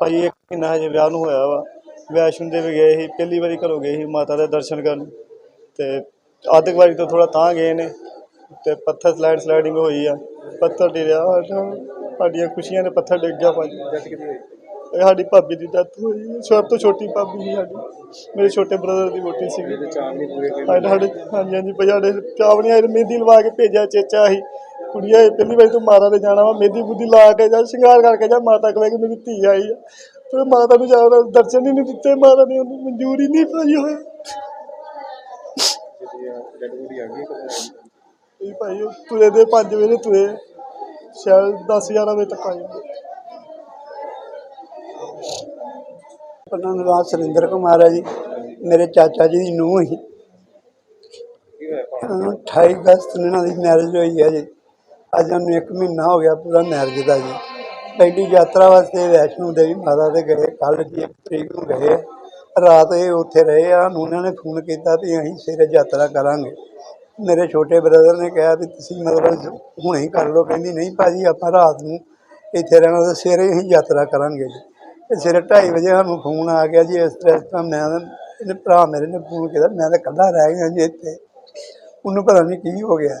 ਭਾਈ ਇੱਕ ਮਹੀਨਾ ਹਜੇ ਵਿਆਹ ਨੂੰ ਹੋਇਆ ਵਾ। ਵੈਸ਼ਨੋ ਦੇਵੀ ਗਏ ਸੀ ਪਹਿਲੀ ਵਾਰੀ ਘਰੋਂ ਗਏ ਸੀ ਮਾਤਾ ਦੇ ਦਰਸ਼ਨ ਕਰਨ। ਤੇ ਵਾਰੀ ਤੋਂ ਥੋੜਾ ਤਾਂ ਗਏ ਨੇ ਤੇ ਪੱਥਰ ਸਲਾਈਡ ਸਲਾਈਡਿੰਗ ਹੋਈ ਆ। ਪੱਥਰ ਡਿਰਿਆ ਸਾਡਾ ਸਾਡੀਆਂ ਖੁਸ਼ੀਆਂ ਦੇ ਪੱਥਰ ਡਿੱਗ ਗਿਆ ਭਾਜੀ। ਇਹ ਸਾਡੀ ਭਾਬੀ ਦੀ ਡੈਥ ਹੋਈ। ਸਭ ਤੋਂ ਛੋਟੀ ਭਾਬੀ ਸੀ ਸਾਡੀ। ਮੇਰੇ ਛੋਟੇ ਬ੍ਰਦਰ ਦੀ ਵੋਟੀ ਸੀਗੀ। ਸਾਡੇ ਸਾਡੇ ਹਾਂਜੀ ਹਾਂਜੀ ਭਾਈ ਸਾਡੇ ਚਾਵਣੀਆਂ ਮਹਿੰਦੀ ਲਵਾ ਕੇ ਭੇਜਿਆ ਚੇਚਾ ਸੀ। ਕੁੜੀਆਂ ਇਹ ਪਹਿਲੀ ਵਾਰੀ ਤੂੰ ਮਾਤਾ ਦੇ ਜਾਣਾ ਵਾ ਮਹਿੰਦੀ ਬੁੱਧੀ ਲਾ ਕੇ ਜਾ ਸ਼ਿੰਗਾਰ ਕਰਕੇ ਜਾ ਮਾਤਾ ਕਹੇ ਕਿ ਮੇਰੀ ਧੀ ਆਈ ਆ। ਫਿਰ ਮਾਤਾ ਨੂੰ ਜਾਣਾ ਦਰਸ਼ਨ ਹੀ ਨਹੀਂ ਦਿੱਤੇ ਮਾਤਾ ਨੇ ਉਹਨੂੰ ਮਨਜੂਰੀ ਹੀ ਨਹੀਂ ਪਾਈ ਹੋਇਆ ਇਹ ਭਾਈ ਉਹ ਤੁਰੇ ਦੇ 5 ਵਜੇ ਤੁਰੇ ਸ਼ਾਇਦ 10 11 ਵਜੇ ਤੱਕ ਆ ਜਾਂਦੇ। ਉਹਨਾਂ ਦਾ ਸੁਰਿੰਦਰ ਕੁਮਾਰ ਹੈ ਜੀ। ਮੇਰੇ ਚਾਚਾ ਜੀ ਦੀ ਨੂੰਹ ਸੀ ਹਾਂ, 28 ਅਗਸਤ ਨੂੰ ਇਹਨਾਂ ਦੀ ਮੈਰਿਜ ਹੋਈ ਹੈ ਜੀ। ਅੱਜ ਉਹਨੂੰ ਇੱਕ ਮਹੀਨਾ ਹੋ ਗਿਆ ਪੂਰਾ ਮੈਰਿਜ ਦਾ ਜੀ। ਪਹਿਲੀ ਯਾਤਰਾ ਵਾਸਤੇ ਵੈਸ਼ਨੋ ਦੇਵੀ ਮਾਤਾ ਦੇ ਗਏ, ਕੱਲ੍ਹ ਜੀ ਇੱਕ ਤਰੀਕ ਨੂੰ ਗਏ। ਰਾਤ ਇਹ ਉੱਥੇ ਰਹੇ ਆ ਨੂੰ ਉਹਨਾਂ ਨੇ ਫੋਨ ਕੀਤਾ ਵੀ ਅਸੀਂ ਸਵੇਰੇ ਯਾਤਰਾ ਕਰਾਂਗੇ। ਮੇਰੇ ਛੋਟੇ ਬ੍ਰਦਰ ਨੇ ਕਿਹਾ ਵੀ ਤੁਸੀਂ ਮਤਲਬ ਹੁਣੇ ਹੀ ਕਰ ਲਓ, ਕਹਿੰਦੀ ਨਹੀਂ ਭਾਜੀ, ਆਪਾਂ ਰਾਤ ਨੂੰ ਇੱਥੇ ਰਹਿਣਾ ਤੇ ਸਵੇਰੇ ਹੀ ਯਾਤਰਾ ਕਰਾਂਗੇ ਜੀ। ਸਵੇਰੇ 2:30 ਵਜੇ ਸਾਨੂੰ ਫੋਨ ਆ ਗਿਆ ਜੀ, ਇਸ ਤਰ੍ਹਾਂ ਇਸ ਤਰ੍ਹਾਂ ਮੈਂ ਇਹਨੇ ਭਰਾ ਮੇਰੇ ਨੇ ਫੋਨ ਕੀਤਾ, ਮੈਂ ਤਾਂ ਇਕੱਲਾ ਰਹਿ ਗਿਆ ਜੀ ਇੱਥੇ। ਉਹਨੂੰ ਪਤਾ ਨਹੀਂ ਕੀ ਹੋ ਗਿਆ।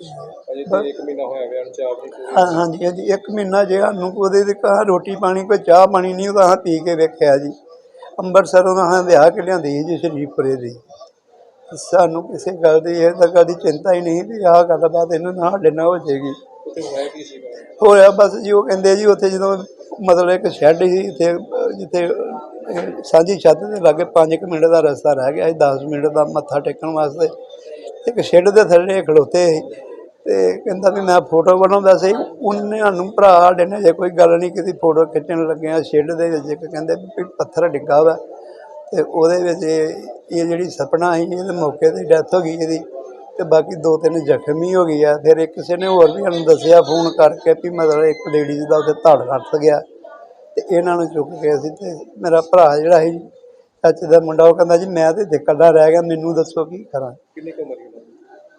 ਅਜੇ ਤੇ ਇੱਕ ਮਹੀਨਾ ਹੋਇਆ ਵਿਆਹ ਨੂੰ ਚਾਹ ਨਹੀਂ ਪੂਰੀ। ਹਾਂ ਹਾਂਜੀ ਹਾਂਜੀ ਇੱਕ ਮਹੀਨਾ ਜੇ ਸਾਨੂੰ ਉਹਦੇ ਕਹਾ ਰੋਟੀ ਪਾਣੀ ਕੋਈ ਚਾਹ ਪਾਣੀ ਨਹੀਂ ਉਹਦਾ ਹਾਂ ਪੀ ਕੇ ਵੇਖਿਆ ਜੀ। ਅੰਮ੍ਰਿਤਸਰੋਂ ਦਾ ਹਾਂ ਵਿਆਹ ਕੇ ਲਿਆਂਦੀ ਸੀ ਜੀ ਸ਼ਰੀਫਪੁਰੇ ਦੀ। ਸਾਨੂੰ ਕਿਸੇ ਗੱਲ ਦੀ ਇਹ ਤਾਂ ਕਦੀ ਚਿੰਤਾ ਹੀ ਨਹੀਂ ਵੀ ਆਹ ਗੱਲਬਾਤ ਇਹਨੂੰ ਨਾ ਸਾਡੇ ਨਾਲ ਹੋ ਜਾਏਗੀ। ਉੱਥੇ ਹੋਇਆ ਕੀ ਸੀਗਾ ਹੋਇਆ ਬਸ ਜੀ ਉਹ ਕਹਿੰਦੇ ਜੀ ਉੱਥੇ ਜਦੋਂ ਮਤਲਬ ਇੱਕ ਸ਼ੈੱਡ ਸੀ ਇੱਥੇ ਅਹ, ਜਿੱਥੇ ਅਹ, ਸਾਂਝੀ ਛੱਤ ਦੇ ਲਾਗੇ 5 ਮਿੰਟ ਦਾ ਰਸਤਾ ਰਹਿ ਗਿਆ ਸੀ 10 ਮਿੰਟ ਦਾ ਮੱਥਾ ਟੇਕਣ ਵਾਸਤੇ। ਇੱਕ ਸ਼ੈੱਡ ਦੇ ਥੱਲੇ ਖਲੋਤੇ ਸੀ ਤੇ ਕਹਿੰਦਾ ਵੀ ਮੈਂ ਫੋਟੋ ਬਣਾਉਂਦਾ ਸੀ। ਉਹਨੇ ਸਾਨੂੰ ਭਰਾ ਸਾਡੇ ਨੇ ਜੇ ਕੋਈ ਗੱਲ ਨਹੀਂ ਕੀਤੀ, ਫੋਟੋ ਖਿੱਚਣ ਲੱਗਿਆ ਸ਼ੈੱਡ ਦੇ ਵਿੱਚ। ਇੱਕ ਕਹਿੰਦੇ ਵੀ ਪੱਥਰ ਡਿੱਗਾ ਵਾ ਤੇ ਉਹਦੇ ਵਿੱਚ ਇਹ ਇਹ ਜਿਹੜੀ ਸਪਨਾ ਸੀ, ਇਹਦੇ ਮੌਕੇ ਤੇ ਡੈਥ ਹੋ ਗਈ ਇਹਦੀ ਤੇ ਬਾਕੀ ਦੋ ਤਿੰਨ ਜ਼ਖਮੀ ਹੋ ਗਈ ਆ। ਫਿਰ ਇੱਕ ਕਿਸੇ ਨੇ ਹੋਰ ਵੀ ਸਾਨੂੰ ਦੱਸਿਆ ਫੋਨ ਕਰਕੇ ਵੀ ਮਤਲਬ ਇੱਕ ਲੇਡੀਜ਼ ਦਾ ਉੱਥੇ ਧੜ ਕੱਟ ਗਿਆ ਤੇ ਇਹਨਾਂ ਨੂੰ ਚੁੱਕ ਕੇ ਅਸੀਂ ਤੇ ਮੇਰਾ ਭਰਾ ਜਿਹੜਾ ਸੀ ਚਾਚੇ ਦਾ ਮੁੰਡਾ, ਉਹ ਕਹਿੰਦਾ ਜੀ ਮੈਂ ਤੇ ਇੱਥੇ ਇਕੱਲਾ ਰਹਿ ਗਿਆ, ਮੈਨੂੰ ਦੱਸੋ ਕੀ ਕਰਾਂ। ਕਿੰਨੀ ਕੁ ਉਮਰ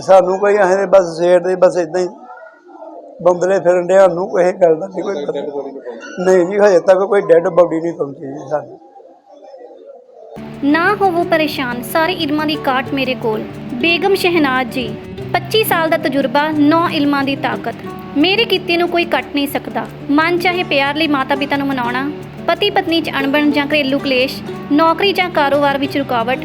ਸਾਨੂੰ ਕੋਈ ਐਂ ਬਸ ਸਵੇਰ ਦੇ ਬਸ ਇਦਾਂ ਹੀ ਬੰਦਲੇ ਫਿਰਨ ਡਿਆ ਸਾਨੂੰ ਕੋਈ ਗੱਲ ਦਾ ਨਹੀਂ ਕੋਈ ਪਤਾ। ਨਹੀਂ ਜੀ ਹਜੇ ਤੱਕ ਕੋਈ ਡੈੱਡ ਬੋਡੀ ਨਹੀਂ ਪਹੁੰਚੀ ਜੀ ਸਾਨੂੰ। ਨਾ ਹੋਵੋ ਪਰੇਸ਼ਾਨ ਸਾਰੇ ਇਲਮਾਂ ਦੀ ਕਾਟ ਮੇਰੇ ਕੋਲ। ਬੇਗਮ ਸ਼ਹਿਨਾਜ਼ ਜੀ 25 ਸਾਲ ਦਾ ਤਜਰਬਾ 9 ਇਲਮਾਂ ਦੀ ਤਾਕਤ। ਮੇਰੇ ਕੀਤੇ ਨੂੰ ਕੋਈ ਕੱਟ ਨਹੀਂ ਸਕਦਾ। ਮਨ ਚਾਹੇ ਪਿਆਰ ਲਈ ਮਾਤਾ ਪਿਤਾ ਨੂੰ ਮਨਾਉਣਾ ਪਤੀ ਪਤਨੀ 'ਚ ਅਣਬਣ ਜਾਂ ਘਰੇਲੂ ਕਲੇਸ਼ ਨੌਕਰੀ ਜਾਂ ਕਾਰੋਬਾਰ ਵਿੱਚ ਰੁਕਾਵਟ